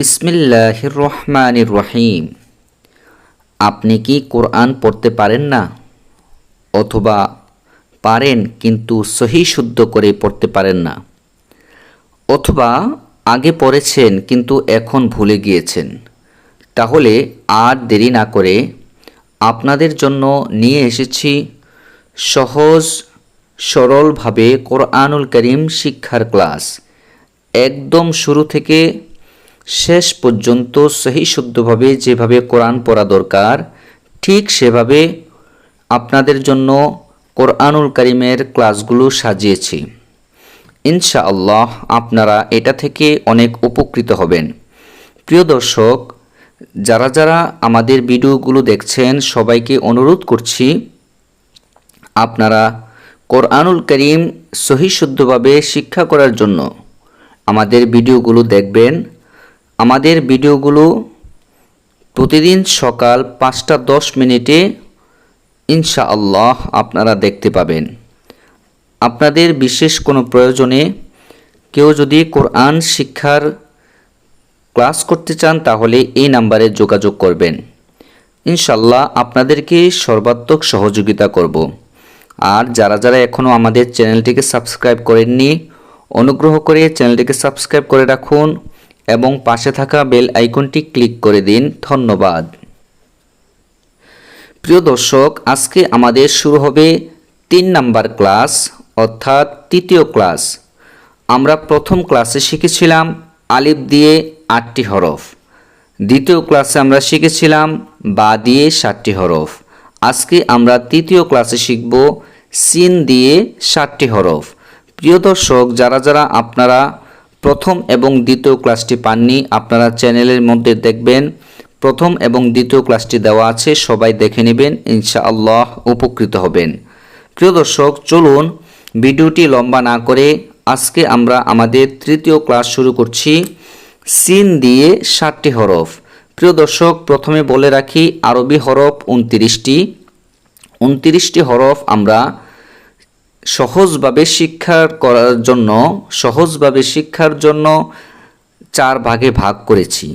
ইসমিল্লাহির রহমানির রহিম আপনি কি কোরআন পড়তে পারেন না? অথবা পারেন কিন্তু সহি শুদ্ধ করে পড়তে পারেন না। অথবা আগে পড়েছেন কিন্তু এখন ভুলে গিয়েছেন। তাহলে আর দেরি না করে আপনাদের জন্য নিয়ে এসেছি সহজ, সরলভাবে কোরআনুল করিম শিক্ষার ক্লাস। একদম শুরু থেকে শেষ পর্যন্ত সহি শুদ্ধভাবে যেভাবে কোরআন পড়া দরকার, ঠিক সেভাবে আপনাদের জন্য কোরআনুল করিমের ক্লাসগুলো সাজিয়েছি। ইনশাআল্লাহ আপনারা এটা থেকে অনেক উপকৃত হবেন। প্রিয় দর্শক, যারা যারা আমাদের ভিডিওগুলো দেখছেন, সবাইকে অনুরোধ করছি, আপনারা কোরআনুল করিম সহি শুদ্ধভাবে শিক্ষা করার জন্য আমাদের ভিডিওগুলো দেখবেন। আমাদের ভিডিওগুলো প্রতিদিন সকাল পাঁচটা দশ মিনিটে ইনশাআল্লাহ আপনারা দেখতে পাবেন। আপনাদের বিশেষ কোনো প্রয়োজনে কেউ যদি কোরআন শিক্ষার ক্লাস করতে চান, তাহলে এই নাম্বারে যোগাযোগ করবেন। ইনশাল্লাহ আপনাদেরকে সর্বাত্মক সহযোগিতা করব। আর যারা যারা এখনও আমাদের চ্যানেলটিকে সাবস্ক্রাইব করেননি, অনুগ্রহ করে চ্যানেলটিকে সাবস্ক্রাইব করে রাখুন। এবং পাশে থাকা বেল আইকনটি ক্লিক করে দিন। ধন্যবাদ। প্রিয় দর্শক, আজকে আমাদের শুরু হবে তিন নাম্বার ক্লাস, অর্থাৎ তৃতীয় ক্লাস। আমরা প্রথম ক্লাসে শিখেছিলাম আলিফ দিয়ে আটটি হরফ। দ্বিতীয় ক্লাসে আমরা শিখেছিলাম বা দিয়ে ষাটটি হরফ। আজকে আমরা তৃতীয় ক্লাসে শিখব সিন দিয়ে ষাটটি হরফ। প্রিয় দর্শক, যারা যারা আপনারা প্রথম এবং দ্বিতীয় ক্লাসটি পাননি। আপনারা চ্যানেলের মধ্যে দেখবেন, প্রথম এবং দ্বিতীয় ক্লাসটি দেওয়া আছে, সবাই দেখে নেবেন, ইনশাআল্লাহ উপকৃত হবেন। প্রিয় দর্শক, চলুন ভিডিওটি লম্বা না করে আজকে আমরা আমাদের তৃতীয় ক্লাস শুরু করছি, সিন দিয়ে ষাটটি হরফ। প্রিয় দর্শক, প্রথমে বলে রাখি, আরবি হরফ উনত্রিশটি। উনত্রিশটি হরফ আমরা সহজভাবে শিক্ষা করার জন্য, সহজভাবে শিক্ষার জন্য চার ভাগে ভাগ করেছি।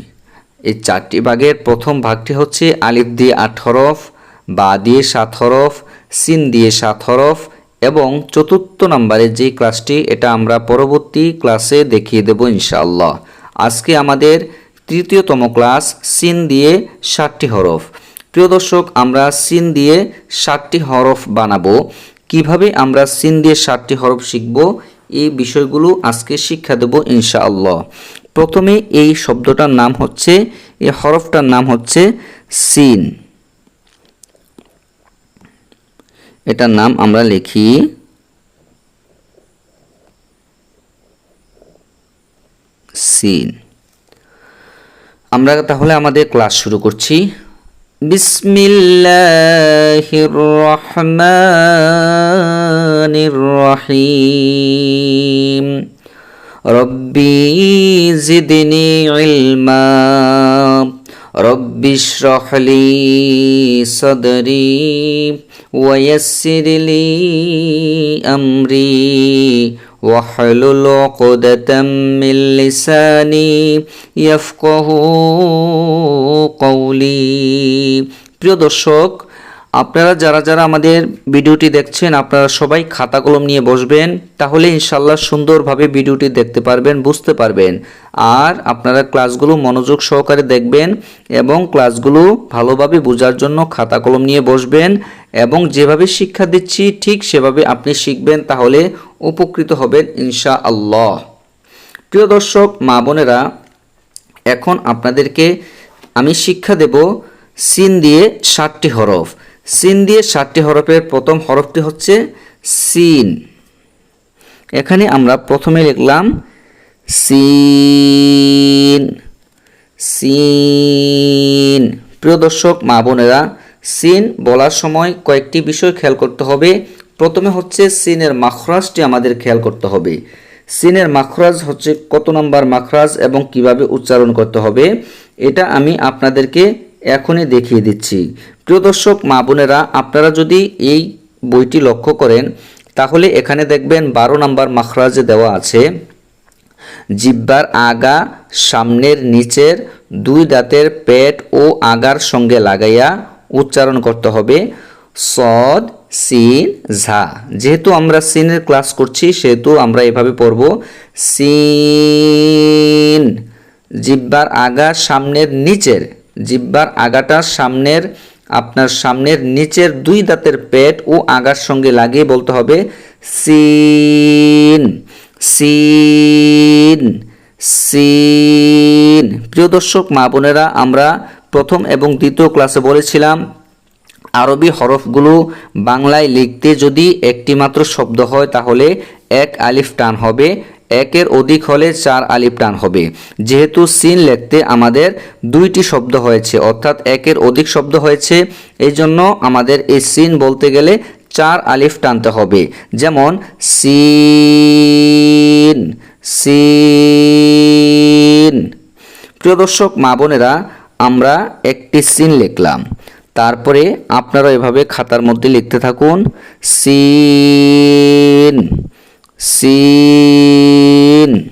এই চারটি ভাগের প্রথম ভাগটি হচ্ছে আলিফ দিয়ে আট হরফ, বা দিয়ে সাত হরফ, সিন দিয়ে সাত হরফ, এবং চতুর্থ নম্বরের যে ক্লাসটি, এটা আমরা পরবর্তী ক্লাসে দেখিয়ে দেব ইনশাআল্লাহ। আজকে আমাদের তৃতীয়তম ক্লাস, সিন দিয়ে ষাটটি হরফ। প্রিয় দর্শক, আমরা সিন দিয়ে ষাটটি হরফ বানাবো। কীভাবে আমরা সিন দিয়ে সাতটি হরফ শিখব? এই বিষয়গুলো আজকে শিক্ষা দেব ইনশাআল্লাহ। প্রথমে এই শব্দটার নাম হচ্ছে, এই হরফটার নাম হচ্ছে সিন। এটার নাম আমরা লিখি, সিন। আমরা তাহলে আমাদের ক্লাস শুরু করছি। بسم الله الرحمن الرحيم ربي زدني علما ربي اشرح لي صدري ويسر لي أمري واحلل عقدة من لساني يفقه قولي প্রিয় দর্শক আপনারা যারা যারা আমাদের ভিডিওটি দেখছেন, আপনারা সবাই খাতা কলম নিয়ে বসবেন, তাহলে ইনশাল্লাহ সুন্দরভাবে ভিডিওটি দেখতে পারবেন, বুঝতে পারবেন। আর আপনারা ক্লাসগুলো মনোযোগ সহকারে দেখবেন এবং ক্লাসগুলো ভালোভাবে বোঝার জন্য খাতা কলম নিয়ে বসবেন এবং যেভাবে শিক্ষা দিচ্ছি, ঠিক সেভাবে আপনি শিখবেন, তাহলে উপকৃত হবেন ইনশা আল্লাহ প্রিয় দর্শক, মা বোনেরা, এখন আপনাদেরকে আমি শিক্ষা দেব, সিন দিয়ে ষাটটি হরফ। সিন দিয়ে ষাটটি হরফের প্রথম হরফটি হচ্ছে সিন। এখানে আমরা প্রথমে লিখলাম সিন সিন। প্রিয় দর্শক, মা বোনেরা, সিন বলার সময় কয়েকটি বিষয় খেয়াল করতে হবে। প্রথমে হচ্ছে সিনের মাখরাজটি আমাদের খেয়াল করতে হবে। সিনের মাখরাজ হচ্ছে কত নম্বর মাখরাজ এবং কীভাবে উচ্চারণ করতে হবে, এটা আমি আপনাদেরকে এখনই দেখিয়ে দিচ্ছি। প্রিয় দর্শক, মা বোনেরা, আপনারা যদি এই বইটি লক্ষ্য করেন, তাহলে এখানে দেখবেন বারো নম্বর মাখরাজে দেওয়া আছে, জিব্বার আগা সামনের নিচের দুই দাঁতের পেট ও আগার সঙ্গে লাগাইয়া উচ্চারণ করতে হবে, সদ, সিন, ঝা। যেহেতু আমরা সিনের ক্লাস করছি, সেহেতু আমরা এভাবে পড়ব, সিন, জিব্বার আগা সামনের নিচের জিব্বার আগাটা সামনের, আপনার সামনের নিচের দুই দাঁতের পেট ও আগার সঙ্গে লাগিয়ে বলতে হবে সিন সিন সিন। প্রিয় দর্শক, মা বোনেরা, আমরা প্রথম এবং দ্বিতীয় ক্লাসে বলেছিলাম, আরবি হরফগুলো বাংলায় লিখতে যদি একটি মাত্র শব্দ হয় তাহলে এক আলিফ টান হবে। একের অধিক হলে চার আলিফ টান হবে। যেহেতু সিন লিখতে আমাদের দুইটি শব্দ হয়েছে, অর্থাৎ একের অধিক শব্দ হয়েছে এই জন্য আমাদের এই সিন বলতে গেলে চার আলিফ টানতে হবে। যেমন, সিন সিন। প্রিয় দর্শক, মা বোনেরা, আমরা একটি সিন লিখলাম। তারপরে আপনারা এভাবে খাতার মধ্যে লিখতে থাকুন, সিন। সিন।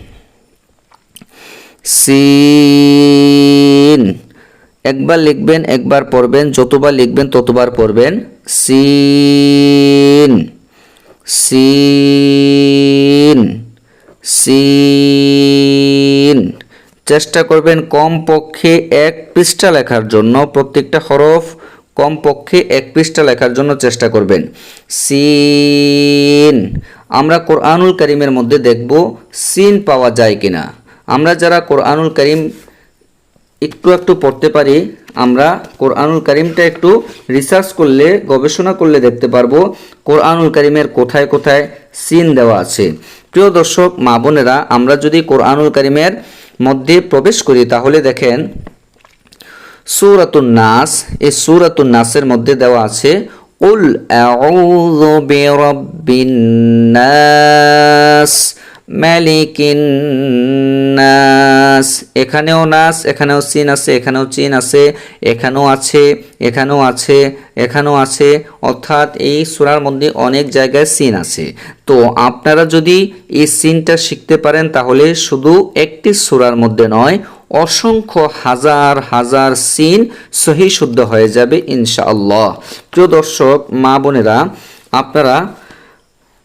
সিন। একবার লিখবেন, একবার পড়বেন, যতবার লিখবেন, ততবার পড়বেন। সিন। সিন। সিন। চেষ্টা করবেন কমপক্ষে এক পৃষ্ঠা লেখার জন্য, প্রত্যেকটা হরফ কমপক্ষে এক পৃষ্ঠা লেখার জন্য চেষ্টা করবেন। সিন। আমরা কোরআনুল করিমের মধ্যে দেখব সিন পাওয়া যায় কিনা। আমরা যারা কোরআনুল করিম একটু একটু পড়তে পারি, আমরা কোরআনুল করিমটা একটু রিসার্চ করলে, গবেষণা করলে দেখতে পারব কোরআনুল করিমের কোথায় কোথায় সিন দেওয়া আছে। প্রিয় দর্শক, মা বোনেরা, আমরা যদি কোরআনুল করিমের মধ্যে প্রবেশ করি, তাহলে দেখেন সুরাতুন নাস, এই সুরাতুন নাসের মধ্যে দেওয়া আছে উল আউযু বিরাব্বিন নাস মালিকিন নাস এখানেও নাস, এখানেও সিন আছে, এখানেও চিন আছে, এখানেও আছে এখানেও আছে এখানেও আছে। অর্থাৎ এই সুরার মধ্যে অনেক জায়গায় সিন আছে। তো আপনারা যদি এই সিনটা শিখতে পারেন তাহলে শুধু একটি সুরার মধ্যে নয় অসংখ্য হাজার হাজার সিন সহি শুদ্ধ হয়ে যাবে, ইনশাআল্লাহ। প্রিয় দর্শক, মা বোনেরা, আপনারা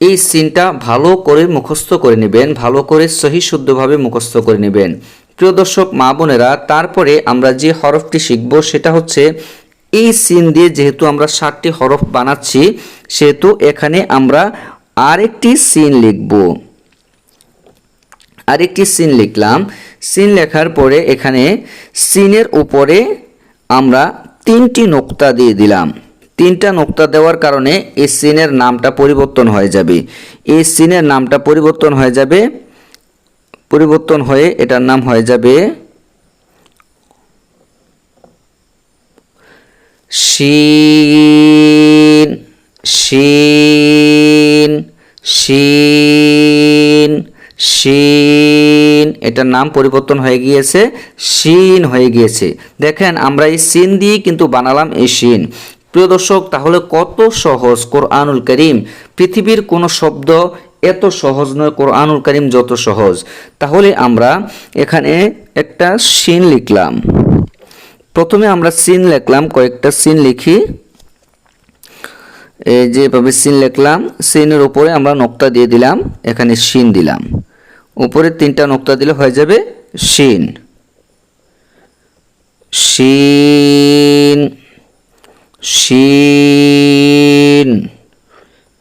এই সিনটা ভালো করে মুখস্থ করে নেবেন, ভালো করে সহি শুদ্ধভাবে মুখস্থ করে নেবেন। প্রিয় দর্শক, মা বোনেরা, তারপরে আমরা যে হরফটি শিখব, সেটা হচ্ছে এই সিন দিয়ে যেহেতু আমরা ষাটটি হরফ বানাচ্ছি, সেহেতু এখানে আমরা আরেকটি সিন লিখব। আরেকটি সিন লিখলাম। সিন লেখার পরে এখানে সিনের উপরে আমরা তিনটি নোক্তা দিয়ে দিলাম। তিনটা নোক্তা দেওয়ার কারণে এই সিনের নামটা পরিবর্তন হয়ে যাবে। এই সিনের নামটা পরিবর্তন হয়ে যাবে, পরিবর্তন হয়ে এটার নাম হয়ে যাবে শিন শিন শিন। শিন, এটার নাম পরিবর্তন হয়ে গিয়েছে, শিন হয়ে গিয়েছে। দেখেন, আমরা এই সিন দিয়ে কিন্তু বানালাম এই শিন। প্রিয় দর্শক, তাহলে কত সহজ কোরআনুল করিম? পৃথিবীর কোনো শব্দ এত সহজ নয়, কোরআনুল করিম যত সহজ। তাহলে আমরা এখানে একটা সিন লিখলাম। প্রথমে আমরা সিন লিখলাম, কয়েকটা সিন লিখি। এই যেভাবে সিন লিখলাম সিনের উপরে আমরা নোক্তা দিয়ে দিলাম, এখানে শিন দিলাম। উপরে তিনটা নোক্তা দিলে হয়ে যাবে শিন। শিন শিন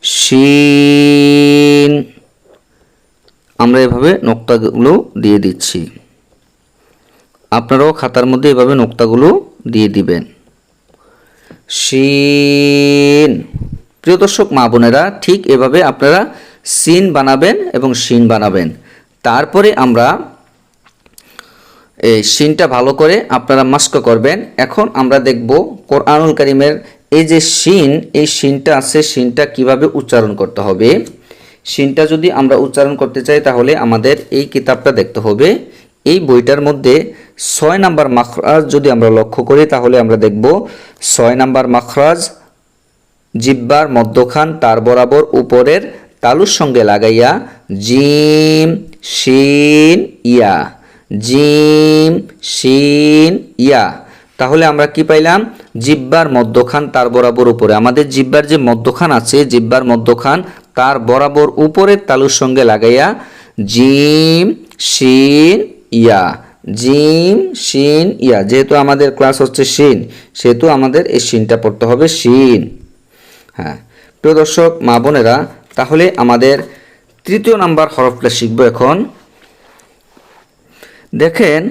শিন। আমরা এভাবে নোক্তাগুলো দিয়ে দিচ্ছি। আপনারাও খাতার মধ্যে এভাবে নোক্তাগুলো দিয়ে দিবেন। শিন। প্রিয় দর্শক, মা বোনেরা ঠিক এভাবে আপনারা সিন বানাবেন এবং শিন বানাবেন। তারপরে আমরা এই শিনটা ভালো করে আপনারা মাস্ক করবেন। এখন আমরা দেখব কোরআনুল করিমের এই যে শিন এই শিনটা আছে শিনটা কীভাবে উচ্চারণ করতে হবে। শিনটা যদি আমরা উচ্চারণ করতে চাই তাহলে আমাদের এই কিতাবটা দেখতে হবে। এই বইটার মধ্যে ছয় নাম্বার মাখরাজ যদি আমরা লক্ষ্য করি তাহলে আমরা দেখব ছয় নাম্বার মাখরাজ, জিব্বার মধ্যখান তার বরাবর উপরের তালুর সঙ্গে লাগাইয়া জিম শিন, ইয়া। জিম, শিন, ইয়া। তাহলে আমরা কি পাইলাম? জিব্বার মধ্যখান তার বরাবর উপরে। আমাদের জিব্বার যে মধ্যখান আছে, জিব্বার মধ্যখান তার বরাবর উপরের তালুর সঙ্গে লাগাইয়া জিম, শিন, ইয়া। জিম, শিন, ইয়া। যেহেতু আমাদের ক্লাস হচ্ছে শিন, সেহেতু আমাদের এই শিনটা পড়তে হবে শিন। হ্যাঁ। প্রিয় দর্শক, মা বোনেরা, তাহলে আমাদের তৃতীয় নাম্বার হরফটা শিখব এখন। দেখেন,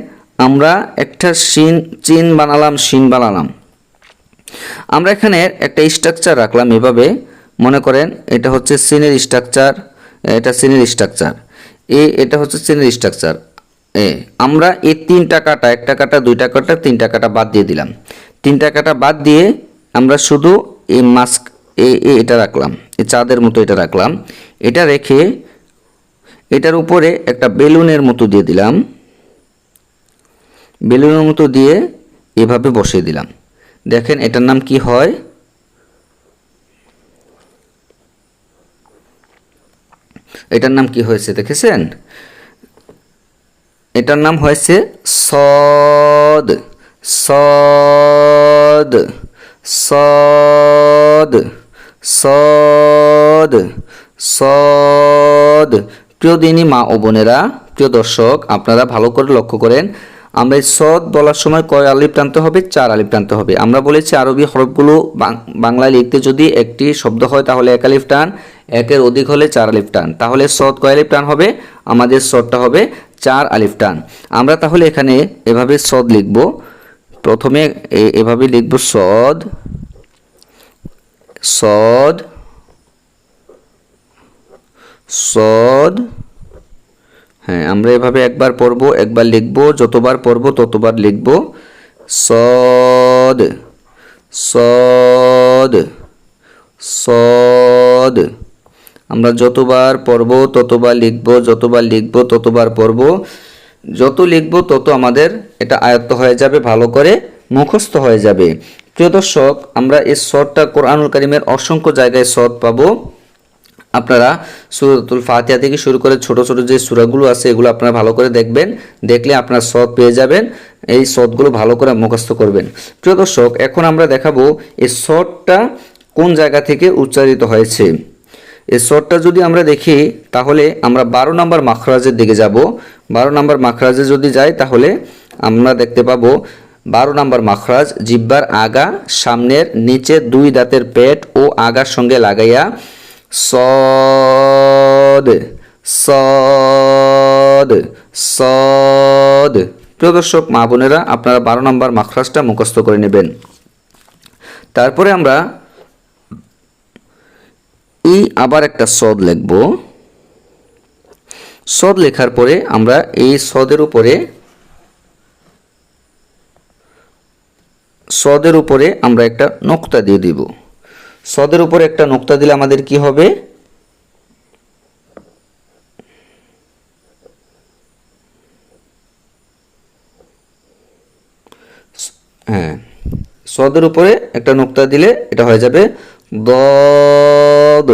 আমরা একটা সিন চিন বানালাম, শিন বানালাম। আমরা এখানে একটা স্ট্রাকচার রাখলাম এভাবে। মনে করেন, এটা হচ্ছে সিনের স্ট্রাকচার এটা সিনের স্ট্রাকচার এ, এটা হচ্ছে সিনের স্ট্রাকচার এ, আমরা এই তিন টাকাটা এক টাকাটা দুই টাকাটা তিন টাকাটা বাদ দিয়ে দিলাম। তিন টাকাটা বাদ দিয়ে আমরা শুধু এই মাস্ক এ এ, এটা রাখলাম। এই চাঁদের মতো এটা রাখলাম। এটা রেখে এটার উপরে একটা বেলুনের মতো দিয়ে দিলাম। বেলুনের মতো দিয়ে এভাবে বসিয়ে দিলাম। দেখেন এটার নাম কি হয়? এটার নাম কি হয়েছে দেখেছেন? এটার নাম হয়েছে সদ। সদ। সদ। সদ। সদ। প্রিয় দিনী মা ও বোনেরা, প্রিয় দর্শক, আপনারা ভালো করে লক্ষ্য করেন, আমরা এই সদ বলার সময় কয় আলিফ টানতে হবে? চার আলিফ টানতে হবে। আমরা বলেছি আরবি হরফগুলো বাংলায় লিখতে যদি একটি শব্দ হয়, তাহলে এক আলিফ টান, একের অধিক হলে চার আলিফ টান। তাহলে সদ কয় আলিফ টান হবে? আমাদের সদটা হবে চার আলিফ টান। আমরা তাহলে এখানে এভাবে সদ লিখব। প্রথমে এভাবে লিখব সদ সদ সদ। হ্যাঁ আমরা এভাবে একবার পড়ব, একবার লিখব, যতবার পড়ব, ততবার লিখব। সদ সদ সদ। আমরা যতবার পড়ব, ততবার লিখব, যতবার লিখব, ততবার পড়ব। যত লিখব, তত আমাদের এটা আয়ত্ত হয়ে যাবে, ভালো করে মুখস্থ হয়ে যাবে। প্রিয় দর্শক, আমরা এই সদটা কোরআনুল কারিমের অসংখ্য জায়গায় সদ পাবো। আপনারা সুরাতুল ফাতিহা থেকে শুরু করে ছোট ছোট যে সূরাগুলো আছে, এগুলো আপনারা ভালো করে দেখবেন। দেখলে আপনারা সদ পেয়ে যাবেন। এই সদগুলো ভালো করে মুখস্থ করবেন। প্রিয় দর্শক, এখন আমরা দেখাবো এই সদটা কোন জায়গা থেকে উচ্চারিত হয়েছে। এই সদটা যদি আমরা দেখি, তাহলে আমরা বারো নম্বর মাখরাজের দিকে যাব। বারো নম্বর মাখরাজে যদি যাই, তাহলে আমরা দেখতে পাবো বারো নম্বর মাখরাজ, জিব্বার আগা, সামনের নিচে দুই দাঁতের পেট ও আগার সঙ্গে লাগাইয়া সদ সদ সদ। প্রিয় দর্শক, মা বোনেরা, আপনারা বারো নম্বর মাখরাজটা মুখস্থ করে নেবেন। তারপরে আমরা এই আবার একটা সদ লিখব। সদ লেখার পরে আমরা এই সদের উপরে সদের উপরে আমরা একটা নোক্তা দিয়ে দিব। সদের উপরে একটা নোক্তা দিলে আমাদের কি হবে? হ্যাঁ সদের উপরে একটা নোক্তা দিলে এটা হয়ে যাবে দদ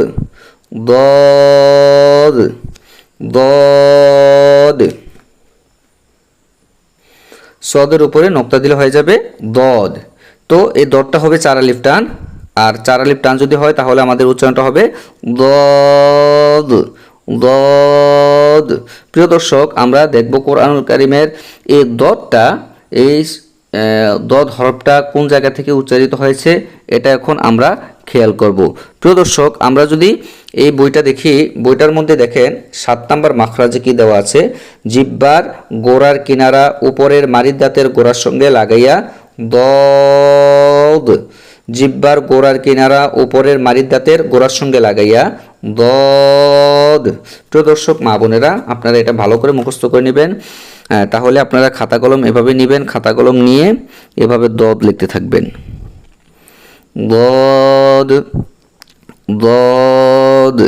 দদ দদ। সদের উপরে নোক্তা দিলে হয়ে যাবে দদ। তো এই দদটা হবে চারা আলিফ টান। আর চার আলিফ টান যদি হয়, তাহলে আমাদের উচ্চারণটা হবে দদ দদ। প্রিয় দর্শক, আমরা দেখব কোরআনুল কারিমের এই দদটা, এই দদ হরফটা কোন জায়গা থেকে উচ্চারিত হয়েছে, এটা এখন আমরা খেয়াল করব। প্রিয় দর্শক, আমরা যদি এই বইটা দেখি, বইটার মধ্যে দেখেন, সাত নাম্বার মাখরাজে কি দেওয়া আছে? জিব্বার গোড়ার কিনারা উপরের মারির দাঁতের গোড়ার সঙ্গে লাগাইয়া দদ। জিব্বার গোড়ার কিনারা উপরের মারির দাঁতের গোড়ার সঙ্গে লাগাইয়া দদ। প্রিয় দর্শক, মা বোনেরা, আপনারা এটা ভালো করে মুখস্থ করে নেবেন। তাহলে আপনারা খাতা কলম এভাবে নেবেন, খাতা কলম নিয়ে এভাবে দদ লিখতে থাকবেন। দদ দদ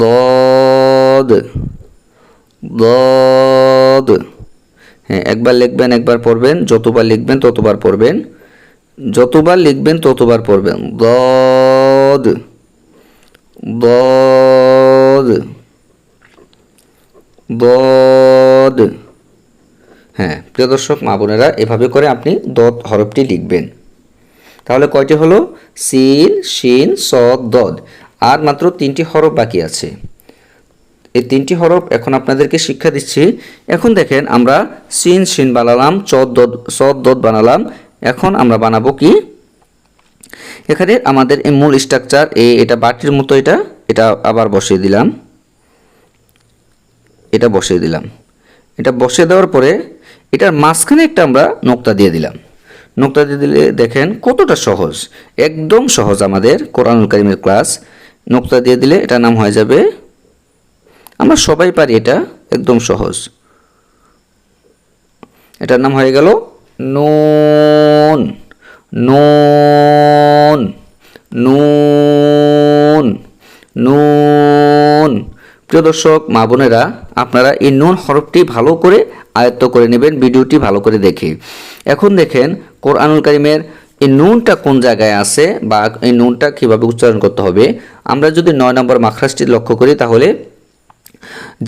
দদ দদ। হ্যাঁ একবার লিখবেন, একবার পড়বেন, যতবার লিখবেন, ততবার পড়বেন। যতবার লিখবেন, ততবার পড়বেন। দদ। দদ। দদ। হ্যাঁ প্রিয় দর্শক, মা বোনেরা, এভাবে করে আপনি দদ হরফটি লিখবেন। তাহলে কয়টি হলো? সিন শিন স দদ। আর মাত্র তিনটি হরফ বাকি আছে। এই তিনটি হরফ এখন আপনাদেরকে শিক্ষা দিচ্ছি। এখন দেখেন আমরা সিন, শিন বানালাম চ দদ স দদ বানালাম। এখন আমরা বানাবো কি? এখানে আমাদের এই মূল স্ট্রাকচার এ এটা বাটির মতো এটা এটা আবার বসিয়ে দিলাম। এটা বসিয়ে দিলাম। এটা বসিয়ে দেওয়ার পরে এটার মাঝখানে একটা আমরা নোক্তা দিয়ে দিলাম। নোক্তা দিয়ে দিলে দেখেন কতটা সহজ, একদম সহজ আমাদের কোরআনুল কারিমের ক্লাস। নোক্তা দিয়ে দিলে এটার নাম হয়ে যাবে, আমরা সবাই পারি এটা, একদম সহজ। এটার নাম হয়ে গেল নুন নুন নুন নুন প্রিয় দর্শক, মা বোনেরা, আপনারা এই নুন হরফটি ভালো করে আয়ত্ত করে নেবেন, ভিডিওটি ভালো করে দেখে। এখন দেখেন, কোরআনুল কারিমের এই নুনটা কোন জায়গায় আছে বা এই নুনটা কীভাবে উচ্চারণ করতে হবে। আমরা যদি নয় নম্বর মাখরাজটি লক্ষ্য করি, তাহলে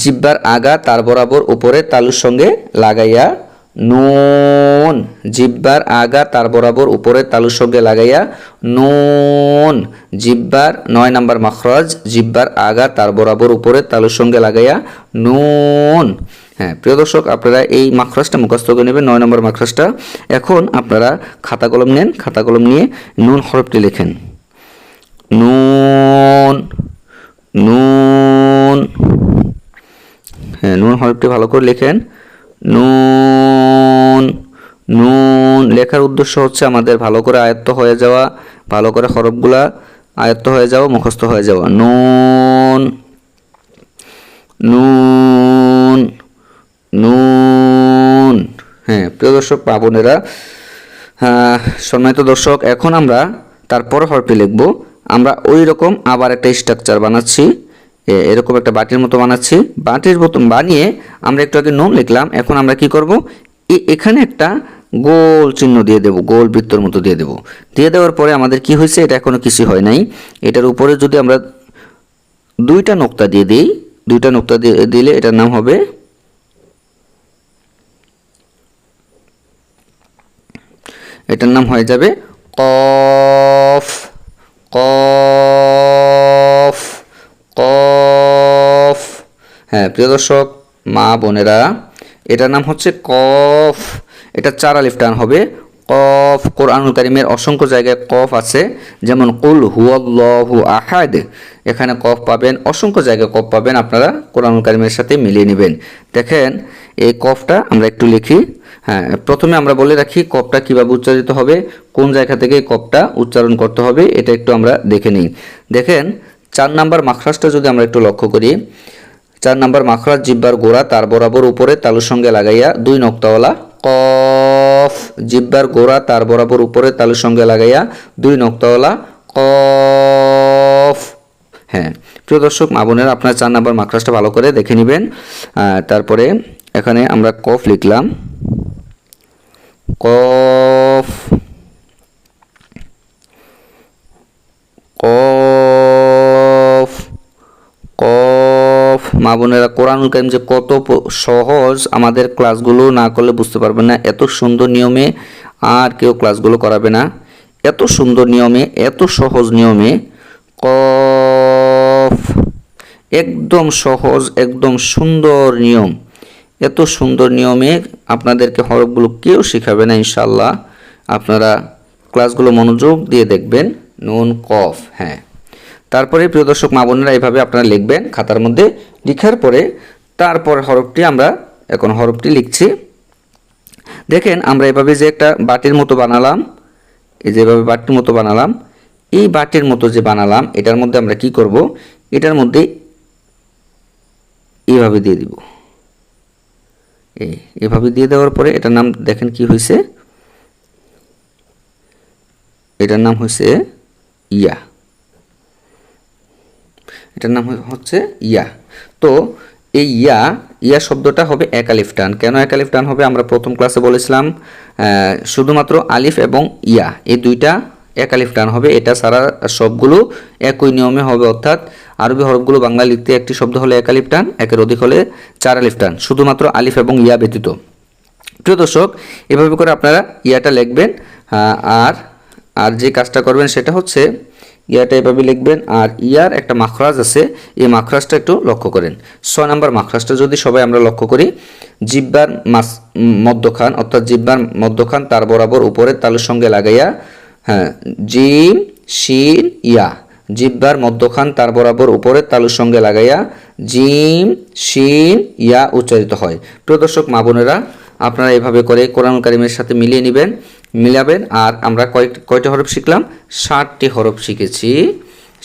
জিব্বার আগা তার বরাবর উপরে তালুর সঙ্গে লাগাইয়া নুন, জিব্বার আগা তার বরাবর উপরে তালুর সঙ্গে লাগাইয়া নুন, জিব্বার নয় নাম্বার মাখরাজ, জিব্বার আগা তার বরাবর উপরে তালুর সঙ্গে লাগাইয়া নুন। হ্যাঁ প্রিয় দর্শক, আপনারা এই মাখরাজটা মুখস্থ করে নেবেন, নয় নম্বর মাখরাজটা। এখন আপনারা খাতা কলম নেন, খাতা কলম নিয়ে নুন হরফটি লেখেন। নুন নুন। হ্যাঁ নুন হরফটি ভালো করে লেখেন। নুন নুন লেখার উদ্দেশ্য হচ্ছে আমাদের ভালো করে আয়ত্ত হয়ে যাওয়া, ভালো করে হরফগুলা আয়ত্ত হয়ে যাওয়া, মুখস্থ হয়ে যাওয়া। নুন নুন নুন। হ্যাঁ প্রিয় দর্শক পাবনেরা সম্মানিত দর্শক, এখন আমরা তারপর হরফটি লিখব। আমরা ওই রকম আবার একটা স্ট্রাকচার বানাচ্ছি। এরকম একটা বাটির মতো বানাচ্ছি। বাটির মতন বানিয়ে আমরা একটু আগে নুন লিখলাম, এখন আমরা কি করব? এখানে একটা গোল চিহ্ন দিয়ে দেব, গোল বৃত্তর মতো দিয়ে দেব। দিয়ে দেওয়ার পরে আমাদের কি হয়েছে? এটা এখনও কিছু হয় নাই। এটার উপরে যদি আমরা দুইটা নোক্তা দিয়ে দিই, দুইটা নোক্তা দিয়ে দিলে এটার নাম হবে এটার নাম হয়ে যাবে কফ কফ। প্রিয় মা বোনেরা, এটার নাম হচ্ছে কফ। এটা চার আলিফ টান হবে। কফ, কোরআনুল কারিমের অসংখ্য জায়গায় কফ আছে। যেমন কুল হুয়াল্লাহু আহাদ। এখানে কফ পাবেন, অসংখ্য জায়গায় কফ পাবেন আপনারা। কোরআনুল কারিমের সাথে মিলিয়ে নেবেন। দেখেন, এই কফটা আমরা একটু লিখি। হ্যাঁ প্রথমে আমরা বলে রাখি কফটা কীভাবে উচ্চারিত হবে, কোন জায়গা থেকে কফটা উচ্চারণ করতে হবে, এটা একটু আমরা দেখে নিই। দেখেন, চার নাম্বার মাখরাজটা যদি আমরা একটু লক্ষ্য করি চার নাম্বার মাখরাজ, জিব্বার গোড়া তার বরাবর উপরে তালুর সঙ্গে লাগাইয়া দুই নক্তাওয়ালা। কফ, জিব্বার গোড়া তার বরাবর উপরে তালুর সঙ্গে লাগাইয়া দুই নক্তাওয়ালা। কফ। হ্যাঁ প্রিয় দর্শক, মা বোনেরা, আপনার চার নাম্বার মাখরাজটা ভালো করে দেখে নেবেন। তারপরে এখানে আমরা কফ লিখলাম। কফ। কফ। বোনেরা কোরআনুল কারিম যে কত সহজ আমাদের ক্লাসগুলো না করলে বুঝতে পারবেন না। এত সুন্দর নিয়মে আর কেউ ক্লাসগুলো করাবে না। এত সুন্দর নিয়মে, এত সহজ নিয়মে কফ, একদম সহজ, একদম সুন্দর নিয়ম। এত সুন্দর নিয়মে আপনাদেরকে হরফগুলো কেউ শেখাবে না ইনশাল্লাহ আপনারা ক্লাসগুলো মনোযোগ দিয়ে দেখবেন। নুন, কফ হ্যাঁ। তারপরে প্রিয় দর্শক, মা বোনেরা এইভাবে আপনারা লিখবেন খাতার মধ্যে, লিখার পরে তারপর হরফটি আমরা এখন হরফটি লিখছি। দেখেন আমরা এভাবে যে একটা বাটির মতো বানালাম, এই যে এভাবে বাটির মতো বানালাম, এই বাটির মতো যে বানালাম, এটার মধ্যে আমরা কি করব? এটার মধ্যে এইভাবে দিয়ে দিব। এই, এভাবে দিয়ে দেওয়ার পরে এটার নাম দেখেন কি হয়েছে এটার নাম হয়েছে ইয়া। এটার নাম হচ্ছে ইয়া। তো এই ইয়া ইয়া শব্দটা হবে এক আলিফ টান। কেন এক আলিফ টান হবে? আমরা প্রথম ক্লাসে বলেছিলাম শুধুমাত্র আলিফ এবং ইয়া, এই দুইটা এক আলিফ টান হবে। এটা সারা সবগুলো একই নিয়মে হবে, অর্থাৎ আরবি হরফগুলো বাংলা লিখতে একটি শব্দ হলে এক আলিফ টান, একের অধিক হলে চার আলিফ টান, শুধুমাত্র আলিফ এবং ইয়া ব্যতীত। প্রিয় দর্শক, এভাবে করে আপনারা ইয়াটা লিখবেন আর আর যে কাজটা করবেন সেটা হচ্ছে ইয়াটা এভাবে লিখবেন আর ইয়ার একটা মাখরাজ আছে, এই মাখরাজটা একটু লক্ষ্য করেন। ছয় নম্বর মাখরাজটা যদি সবাই আমরা লক্ষ্য করি, জিব্বার মাস মধ্যখান, অর্থাৎ জিব্বার মধ্যখান তার বরাবর উপরের তালুর সঙ্গে লাগাইয়া হ্যাঁ জিম, শিন, ইয়া। জিব্বার মধ্যখান তার বরাবর উপরের তালুর সঙ্গে লাগাইয়া জিম, শিন, ইয়া উচ্চারিত হয়। প্রিয় দর্শক, মা বোনেরা, আপনারা এভাবে করে কোরআন কারিমের সাথে মিলিয়ে নেবেন। মিলাবেন। আর আমরা কয়েক, কয়টা হরফ শিখলাম? ষাটটি হরফ শিখেছি।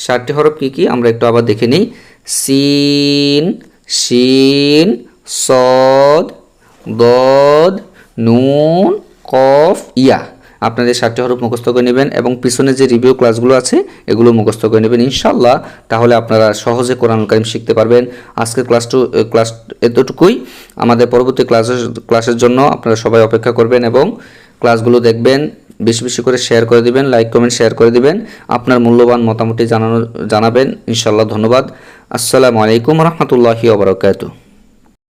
ষাটটি হরফ কী কী? আমরা একটু আবার দেখে নিই। সিন, শিন, সদ দদ নুন, কফ, ইয়া। আপনাদের ষাটটি হরফ মুখস্থ করে নেবেন এবং পিছনে যে রিভিউ ক্লাসগুলো আছে, এগুলো মুখস্থ করে নেবেন ইনশাল্লাহ তাহলে আপনারা সহজে কোরআন কারিম শিখতে পারবেন। আজকের ক্লাস টু ক্লাস এতটুকুই। আমাদের পরবর্তী ক্লাসের ক্লাসের জন্য আপনারা সবাই অপেক্ষা করবেন এবং ক্লাসগুলো দেখবেন, বেশি বেশি করে শেয়ার করে দিবেন লাইক কমেন্ট শেয়ার করে দিবেন। আপনার মূল্যবান মোটামুটি জানানো, জানাবেন। ইনশাল্লাহ ধন্যবাদ। আসসালামু আলাইকুম রহমতুল্লাহি ওবরাকাতুহ